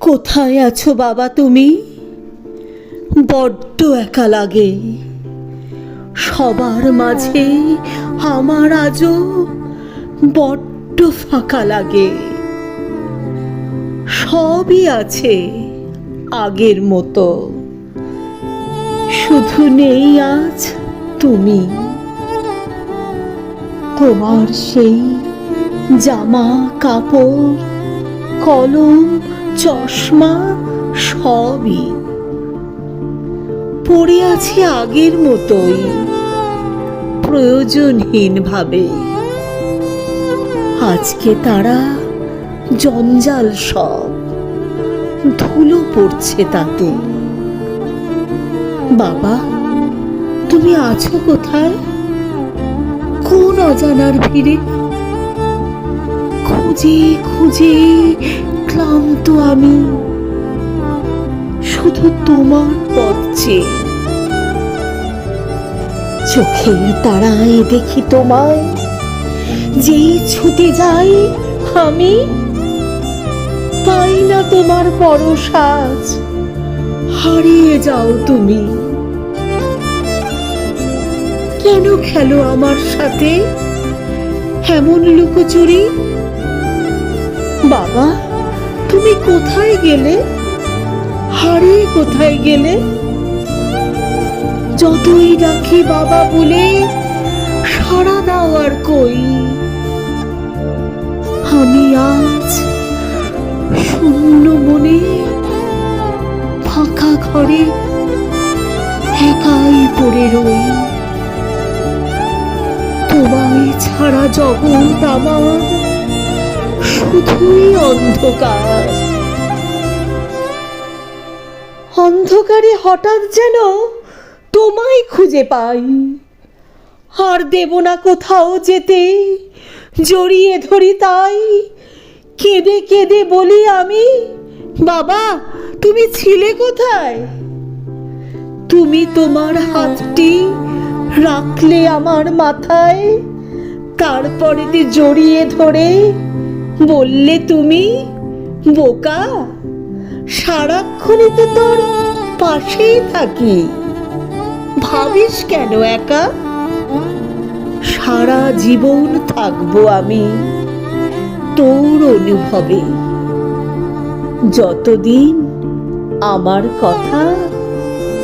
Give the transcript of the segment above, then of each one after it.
কোথায় আছো বাবা তুমি? বড্ড একা লাগে। সবার মাঝে আমার আজও বড্ড ফাঁকা লাগে। সবই আছে আগের মতো। শুধু নেই আজ তুমি। তোমার সেই জামা কাপড়, কলম চশমা সবই। পড়ে আছে আগের মতোই প্রয়োজনহীন ভাবে আজকে তারা জঞ্জাল সব, ধুলো পড়ছে তাতে। বাবা, তুমি আছো কোথায়? কোন অজানার ভিড়ে? খুঁজে খুঁজে ক্লান্ত আমি। শুধু তোমার পথ চেয়ে। চোখের তারায় দেখি তোমায়। যেই ছুটে যাই আমি পাই না তোমার পরশাজ হারিয়ে যাও তুমি। কেন খেলো আমার সাথে? এমন লুকোচুরি? বাবা তুমি কোথায় গেলে? হারিয়ে কোথায় গেলে? যতই রাখি বাবা বলে সারা দাও আর কই? আমি আজ শূন্য মনে ফাঁকা ঘরে একাই পড়ে রই। তোমায় ছাড়া জগৎ আমার শুধুই অন্ধকার। অন্ধকারে হঠাৎ যেন তোমায় খুঁজে পাই। আর দেব না কোথাও যেতে, জড়িয়ে ধরি তাই। কেঁদে কেঁদে বলি আমি, বাবা, তুমি ছিলে কোথায়? তুমি তোমার হাতটি রাখলে আমার মাথায়, তারপরে জড়িয়ে ধরে বললে তুমি, বোকা? সারাক্ষণই তো তোর পাশেই থাকি। ভাবিস কেন একা? সারা জীবন থাকব আমি তোর অনুভবে। যতদিন আমার কথা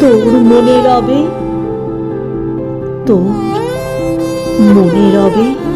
তোর মনে রবে, তোর মনে রবে।